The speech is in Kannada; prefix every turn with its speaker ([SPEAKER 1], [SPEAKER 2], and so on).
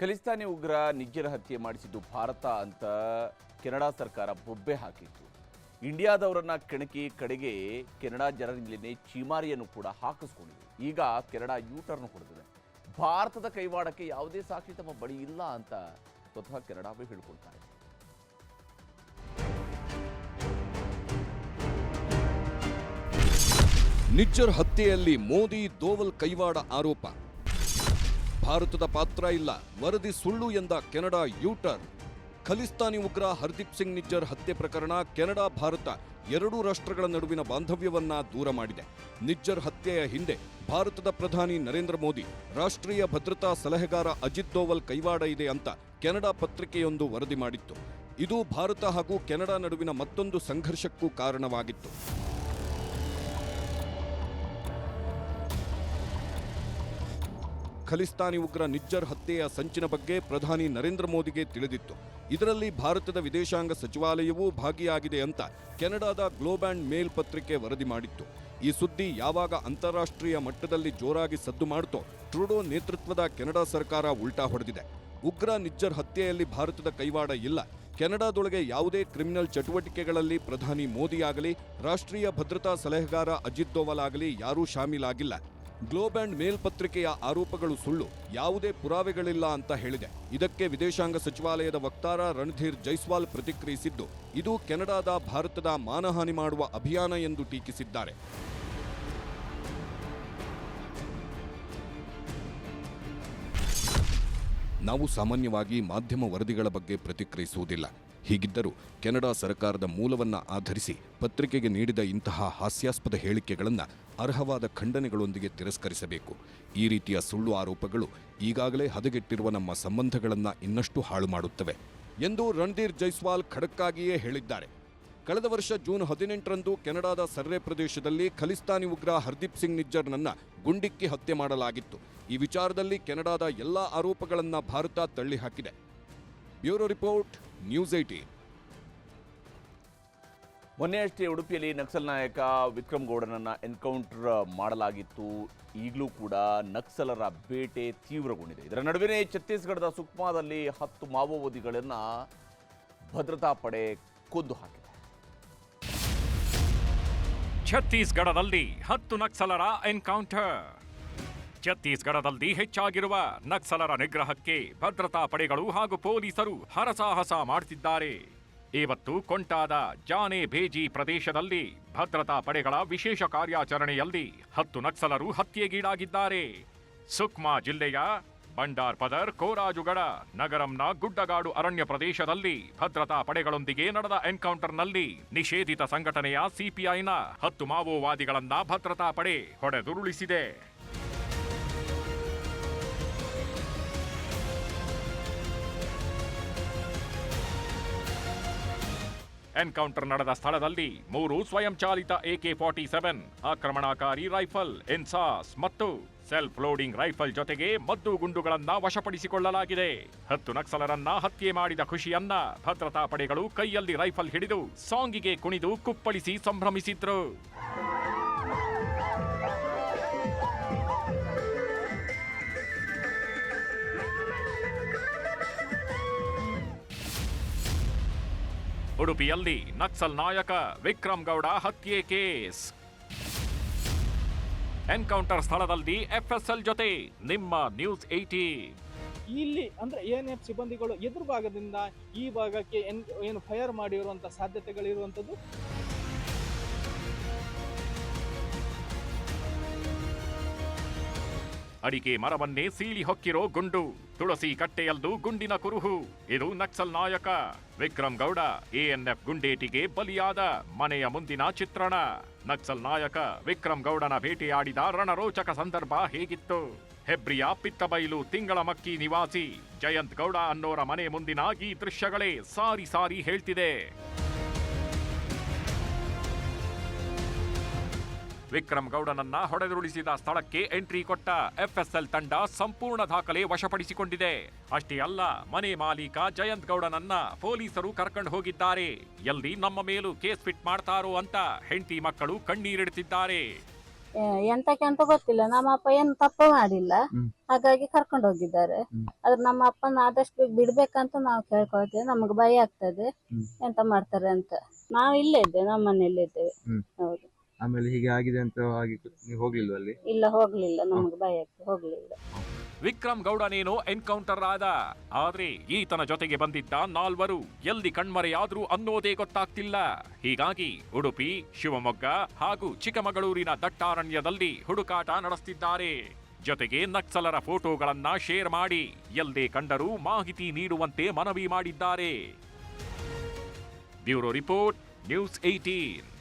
[SPEAKER 1] ಖಲಿಸ್ತಾನಿ ಉಗ್ರ ನಿಜ್ಜರ ಹತ್ಯೆ ಮಾಡಿಸಿದ್ದು ಭಾರತ ಅಂತ ಕೆನಡಾ ಸರ್ಕಾರ ಬೊಬ್ಬೆ ಹಾಕಿತ್ತು. ಇಂಡಿಯಾದವರನ್ನ ಕೆಣಕಿ ಕಡೆಗೆ ಕೆನಡಾ ಜನರಿಂದಲೇ ಚೀಮಾರಿಯನ್ನು ಕೂಡ ಹಾಕಿಸ್ಕೊಂಡಿದೆ. ಈಗ ಕೆನಡಾ ಯೂಟರ್ನ್ ಹೊಡೆದಿದೆ. ಭಾರತದ ಕೈವಾಡಕ್ಕೆ ಯಾವುದೇ ಸಾಕ್ಷಿ ತಮ್ಮ ಬಳಿ ಇಲ್ಲ ಅಂತ ಸ್ವತಃ ಕೆನಡಾವೇ ಹೇಳ್ಕೊಳ್ತಾರೆ
[SPEAKER 2] ನಿಜ್ಜರ್ ಹತ್ಯೆಯಲ್ಲಿ ಮೋದಿ ದೋವಲ್ ಕೈವಾಡ ಆರೋಪ. ಭಾರತದ ಪಾತ್ರ ಇಲ್ಲ. ವರದಿ ಸುಳ್ಳು ಎಂದ ಕೆನಡಾ ಯೂಟರ್ ಖಲಿಸ್ತಾನಿ ಉಗ್ರ ಹರ್ದೀಪ್ ಸಿಂಗ್ ನಿಜ್ಜರ್ ಹತ್ಯೆ ಪ್ರಕರಣ ಕೆನಡಾ, ಭಾರತ ಎರಡೂ ರಾಷ್ಟ್ರಗಳ ನಡುವಿನ ಬಾಂಧವ್ಯವನ್ನ ದೂರ ಮಾಡಿದೆ. ನಿಜ್ಜರ್ ಹತ್ಯೆಯ ಹಿಂದೆ ಭಾರತದ ಪ್ರಧಾನಿ ನರೇಂದ್ರ ಮೋದಿ, ರಾಷ್ಟ್ರೀಯ ಭದ್ರತಾ ಸಲಹೆಗಾರ ಅಜಿತ್ ದೋವಲ್ ಕೈವಾಡ ಇದೆ ಅಂತ ಕೆನಡಾ ಪತ್ರಿಕೆಯೊಂದು ವರದಿ ಮಾಡಿತ್ತು. ಇದು ಭಾರತ ಹಾಗೂ ಕೆನಡಾ ನಡುವಿನ ಮತ್ತೊಂದು ಸಂಘರ್ಷಕ್ಕೂ ಕಾರಣವಾಗಿತ್ತು. ಖಲಿಸ್ತಾನಿ ಉಗ್ರ ನಿಜ್ಜರ್ ಹತ್ಯೆಯ ಸಂಚಿನ ಬಗ್ಗೆ ಪ್ರಧಾನಿ ನರೇಂದ್ರ ಮೋದಿಗೆ ತಿಳಿದಿತ್ತು. ಇದರಲ್ಲಿ ಭಾರತದ ವಿದೇಶಾಂಗ ಸಚಿವಾಲಯವೂ ಭಾಗಿಯಾಗಿದೆ ಅಂತ ಕೆನಡಾದ ಗ್ಲೋಬ್ ಆ್ಯಂಡ್ ಮೇಲ್ ಪತ್ರಿಕೆ ವರದಿ ಮಾಡಿತ್ತು. ಈ ಸುದ್ದಿ ಯಾವಾಗ ಅಂತಾರಾಷ್ಟ್ರೀಯ ಮಟ್ಟದಲ್ಲಿ ಜೋರಾಗಿ ಸದ್ದು ಮಾಡುತ್ತೋ ಟ್ರೂಡೋ ನೇತೃತ್ವದ ಕೆನಡಾ ಸರ್ಕಾರ ಉಲ್ಟಾ ಹೊಡೆದಿದೆ. ಉಗ್ರ ನಿಜ್ಜರ್ ಹತ್ಯೆಯಲ್ಲಿ ಭಾರತದ ಕೈವಾಡ ಇಲ್ಲ. ಕೆನಡಾದೊಳಗೆ ಯಾವುದೇ ಕ್ರಿಮಿನಲ್ ಚಟುವಟಿಕೆಗಳಲ್ಲಿ ಪ್ರಧಾನಿ ಮೋದಿಯಾಗಲಿ, ರಾಷ್ಟ್ರೀಯ ಭದ್ರತಾ ಸಲಹೆಗಾರ ಅಜಿತ್ ದೋವಲ್ ಆಗಲಿ ಯಾರೂ ಶಾಮೀಲಾಗಿಲ್ಲ. ಗ್ಲೋಬ್ ಅಂಡ್ ಮೇಲ್ ಪತ್ರಿಕೆಯ ಆರೋಪಗಳು ಸುಳ್ಳು, ಯಾವುದೇ ಪುರಾವೆಗಳಿಲ್ಲ ಅಂತ ಹೇಳಿದೆ. ಇದಕ್ಕೆ ವಿದೇಶಾಂಗ ಸಚಿವಾಲಯದ ವಕ್ತಾರ ರಣಧೀರ್ ಜೈಸ್ವಾಲ್ ಪ್ರತಿಕ್ರಿಯಿಸಿದ್ದು, ಇದು ಕೆನಡಾದ ಭಾರತದ ಮಾನಹಾನಿ ಮಾಡುವ ಅಭಿಯಾನ ಎಂದು ಟೀಕಿಸಿದ್ದಾರೆ. ನಾವು ಸಾಮಾನ್ಯವಾಗಿ ಮಾಧ್ಯಮ ವರದಿಗಳ ಬಗ್ಗೆ ಪ್ರತಿಕ್ರಿಯಿಸುವುದಿಲ್ಲ. ಹೀಗಿದ್ದರೂ ಕೆನಡಾ ಸರ್ಕಾರದ ಮೂಲವನ್ನ ಆಧರಿಸಿ ಪತ್ರಿಕೆಗೆ ನೀಡಿದ ಇಂತಹ ಹಾಸ್ಯಾಸ್ಪದ ಹೇಳಿಕೆಗಳನ್ನು ಅರ್ಹವಾದ ಖಂಡನೆಗಳೊಂದಿಗೆ ತಿರಸ್ಕರಿಸಬೇಕು. ಈ ರೀತಿಯ ಸುಳ್ಳು ಆರೋಪಗಳು ಈಗಾಗಲೇ ಹದಗೆಟ್ಟಿರುವ ನಮ್ಮ ಸಂಬಂಧಗಳನ್ನು ಇನ್ನಷ್ಟು ಹಾಳು ಮಾಡುತ್ತವೆ ಎಂದು ರಣಧೀರ್ ಜೈಸ್ವಾಲ್ ಖಡಕ್ಕಾಗಿಯೇ ಹೇಳಿದ್ದಾರೆ. ಕಳೆದ ವರ್ಷ ಜೂನ್ ಹದಿನೆಂಟರಂದು ಕೆನಡಾದ ಸರ್ರೆ ಪ್ರದೇಶದಲ್ಲಿ ಖಲಿಸ್ತಾನಿ ಉಗ್ರ ಹರ್ದೀಪ್ ಸಿಂಗ್ ನಿಜ್ಜರ್ನನ್ನ ಗುಂಡಿಕ್ಕಿ ಹತ್ಯೆ ಮಾಡಲಾಗಿತ್ತು. ಈ ವಿಚಾರದಲ್ಲಿ ಕೆನಡಾದ ಎಲ್ಲ ಆರೋಪಗಳನ್ನು ಭಾರತ ತಳ್ಳಿಹಾಕಿದೆ. ಬ್ಯೂರೋ ರಿಪೋರ್ಟ್ ನ್ಯೂಸ್ ಏಟೀನ್
[SPEAKER 1] ಮೊನ್ನೆಯಷ್ಟೇ ಉಡುಪಿಯಲ್ಲಿ ನಕ್ಸಲ್ ನಾಯಕ ವಿಕ್ರಮ್ ಗೌಡನನ್ನು ಎನ್ಕೌಂಟರ್ ಮಾಡಲಾಗಿತ್ತು. ಈಗಲೂ ಕೂಡ ನಕ್ಸಲರ ಬೇಟೆ ತೀವ್ರಗೊಂಡಿದೆ. ಇದರ ನಡುವೆ ಛತ್ತೀಸ್ಗಢದ ಸುಕ್ಮಾದಲ್ಲಿ ಹತ್ತು ಮಾವೋವಾದಿಗಳನ್ನು ಭದ್ರತಾ ಪಡೆ ಕೊಂದು ಹಾಕಿದೆ.
[SPEAKER 3] ಛತ್ತೀಸ್ಗಢದಲ್ಲಿ ಹತ್ತು ನಕ್ಸಲರ ಎನ್ಕೌಂಟರ್. ಛತ್ತೀಸ್ಗಢದಲ್ಲಿ ಹೆಚ್ಚಾಗಿರುವ ನಕ್ಸಲರ ನಿಗ್ರಹಕ್ಕೆ ಭದ್ರತಾ ಪಡೆಗಳು ಹಾಗೂ ಪೊಲೀಸರು ಹರಸಾಹಸ ಮಾಡುತ್ತಿದ್ದಾರೆ ಇವತ್ತು ಕೊಂಟಾದ ಜಾನೆ ಭೇಜಿ ಪ್ರದೇಶದಲ್ಲಿ ಭದ್ರತಾ ಪಡೆಗಳ ವಿಶೇಷ ಕಾರ್ಯಾಚರಣೆಯಲ್ಲಿ ಹತ್ತು ನಕ್ಸಲರು ಹತ್ಯೆಗೀಡಾಗಿದ್ದಾರೆ. ಸುಕ್ಮಾ ಜಿಲ್ಲೆಯ ಬಂಡಾರ್ ಪದರ್ ಕೋರಾಜುಗಡ ನಗರಂನ ಗುಡ್ಡಗಾಡು ಅರಣ್ಯ ಪ್ರದೇಶದಲ್ಲಿ ಭದ್ರತಾ ಪಡೆಗಳೊಂದಿಗೆ ನಡೆದ ಎನ್ಕೌಂಟರ್ನಲ್ಲಿ ನಿಷೇಧಿತ ಸಂಘಟನೆಯ ಸಿಪಿಐನ ಹತ್ತು ಮಾವೋವಾದಿಗಳನ್ನ ಭದ್ರತಾ ಪಡೆ ಹೊಡೆದುರುಳಿಸಿದೆ. ಎನ್ಕೌಂಟರ್ ನಡೆದ ಸ್ಥಳದಲ್ಲಿ ಮೂರು ಸ್ವಯಂಚಾಲಿತ ಎಕೆ ಫಾರ್ಟಿ ಸೆವೆನ್, ಆಕ್ರಮಣಕಾರಿ ರೈಫಲ್, ಎನ್ಸಾಸ್ ಮತ್ತು ಸೆಲ್ಫ್ ಲೋಡಿಂಗ್ ರೈಫಲ್ ಜೊತೆಗೆ ಮದ್ದು ಗುಂಡುಗಳನ್ನ ವಶಪಡಿಸಿಕೊಳ್ಳಲಾಗಿದೆ. ಹತ್ತು ನಕ್ಸಲರನ್ನ ಹತ್ಯೆ ಮಾಡಿದ ಖುಷಿಯನ್ನ ಭದ್ರತಾ ಪಡೆಗಳು ಕೈಯಲ್ಲಿ ರೈಫಲ್ ಹಿಡಿದು ಸಾಂಗಿಗೆ ಕುಣಿದು ಕುಪ್ಪಳಿಸಿ ಸಂಭ್ರಮಿಸಿದ್ರು. ಉಡುಪಿಯಲ್ಲಿ ನಕ್ಸಲ್ ನಾಯಕ ವಿಕ್ರಮ್ ಗೌಡ ಹತ್ಯೆ ಕೇಸ್. ಎನ್ಕೌಂಟರ್ ಸ್ಥಳದಲ್ಲಿ ಎಫ್ಎಸ್ಎಲ್ ಜೊತೆ ನಿಮ್ಮ ನ್ಯೂಸ್ ಏಟೀನ್
[SPEAKER 4] ಇಲ್ಲಿ ಅಂದ್ರೆ ಎನ್ ಎಫ್ ಸಿಬ್ಬಂದಿಗಳು ಎದುರು ಭಾಗದಿಂದ ಈ ಭಾಗಕ್ಕೆ ಏನು ಫೈರ್ ಮಾಡಿರುವಂತ ಸಾಧ್ಯತೆಗಳಿರುವಂಥದ್ದು.
[SPEAKER 3] ಅಡಿಕೆ ಮರವನ್ನೇ ಸೀಳಿ ಹೊಕ್ಕಿರೋ ಗುಂಡು. ತುಳಸಿ ಕಟ್ಟೆಯಲ್ಲೂ ಗುಂಡಿನ ಕುರುಹು. ಇದು ನಕ್ಸಲ್ ನಾಯಕ. ವಿಕ್ರಮ್ ಗೌಡ ಎಎನ್ಎಫ್ ಗುಂಡೇಟಿಗೆ ಬಲಿಯಾದ ಮನೆಯ ಮುಂದಿನ ಚಿತ್ರಣ. ನಕ್ಸಲ್ ನಾಯಕ ವಿಕ್ರಮ್ ಗೌಡನ ಭೇಟಿಯಾಡಿದ ರಣರೋಚಕ ಸಂದರ್ಭ ಹೇಗಿತ್ತು? ಹೆಬ್ರಿಯ ಪಿತ್ತಬೈಲು ತಿಂಗಳ ಮಕ್ಕಿ ನಿವಾಸಿ ಜಯಂತ್ ಗೌಡ ಅನ್ನೋರ ಮನೆ ಮುಂದಿನ ಈ ದೃಶ್ಯಗಳೇ ಸಾರಿ ಸಾರಿ ಹೇಳ್ತಿದೆ. ವಿಕ್ರಮ್ ಗೌಡನನ್ನ ಹೊಡೆದುರುಳಿಸಿದ ಸ್ಥಳಕ್ಕೆ ಎಂಟ್ರಿ ಕೊಟ್ಟ ಎಫ್ಎಸ್ಎಲ್ ತಂಡ ಸಂಪೂರ್ಣ ದಾಖಲೆ ವಶಪಡಿಸಿಕೊಂಡಿದೆ. ಅಷ್ಟೇ ಅಲ್ಲ ಮನೆ ಮಾಲೀಕ ಜಯಂತ್ ಗೌಡನನ್ನ ಪೊಲೀಸರು ಕರ್ಕೊಂಡು ಹೋಗಿದ್ದಾರೆ. ಎಲ್ಲಿ ನಮ್ಮ ಮೇಲೂ ಕೇಸ್ ಫಿಟ್ ಮಾಡ್ತಾರೋ ಅಂತ ಹೆಂಡತಿ ಮಕ್ಕಳು ಕಣ್ಣೀರಿಡುತ್ತಿದ್ದಾರೆ
[SPEAKER 5] ಎ- ಎಂತಕ್ಕೆ ಅಂತ ಗೊತ್ತಿಲ್ಲ. ನಮ್ಮ ಅಪ್ಪ ಏನು ತಪ್ಪು ಮಾಡಿಲ್ಲ. ಹಾಗಾಗಿ ಕರ್ಕೊಂಡು ಹೋಗಿದ್ದಾರೆ. ಆದ್ರೆ ನಮ್ಮ ಅಪ್ಪನ ಆದಷ್ಟು ಬಿಡ್ಬೇಕಂತ ನಾವು ಕೇಳ್ಕೊಳ್ತೇವೆ. ನಮಗೆ ಭಯ ಆಗ್ತದೆ. ಎಂತ ಮಾಡ್ತಾರೆ ಅಂತ. ನಾವು ಇಲ್ಲೇ ಇದ್ದೇವೆ. ನಮ್ಮ ಮನೆಯಲ್ಲೇ ಇದ್ದೇವೆ. ಹೌದು.
[SPEAKER 6] ಆಮೇಲೆ ಹೀಗೆ ಆಗಿದೆ ಅಂತ ಹಾಗೆ ನೀವು ಹೋಗ್ಲಿಲ್ವ ಅಲ್ಲಿ?
[SPEAKER 5] ಇಲ್ಲ ಹೋಗ್ಲಿಲ್ಲ. ನಮಗೆ ಭಯ ಆಗ್ತದೆ ಹೋಗ್ಲಿಲ್ಲ.
[SPEAKER 3] ವಿಕ್ರಮ್ ನೀನು ಎನ್ಕೌಂಟರ್ ಆದ. ಆದ್ರೆ ಈತನ ಜೊತೆಗೆ ಬಂದಿದ್ದ ನಾಲ್ವರು. ಎಲ್ಲಿ ಕಣ್ಮರೆಯಾದ್ರೂ ಅನ್ನೋದೇ ಗೊತ್ತಾಗ್ತಿಲ್ಲ. ಹೀಗಾಗಿ ಉಡುಪಿ ಶಿವಮೊಗ್ಗ ಹಾಗೂ ಚಿಕ್ಕಮಗಳೂರಿನ ದಟ್ಟಾರಣ್ಯದಲ್ಲಿ ಹುಡುಕಾಟ ನಡೆಸ್ತಿದ್ದಾರೆ. ಜೊತೆಗೆ ನಕ್ಸಲರ ಫೋಟೋಗಳನ್ನ ಶೇರ್ ಮಾಡಿ. ಎಲ್ಲೇ ಕಂಡರೂ ಮಾಹಿತಿ ನೀಡುವಂತೆ ಮನವಿ ಮಾಡಿದ್ದಾರೆ. Bureau report news eighteen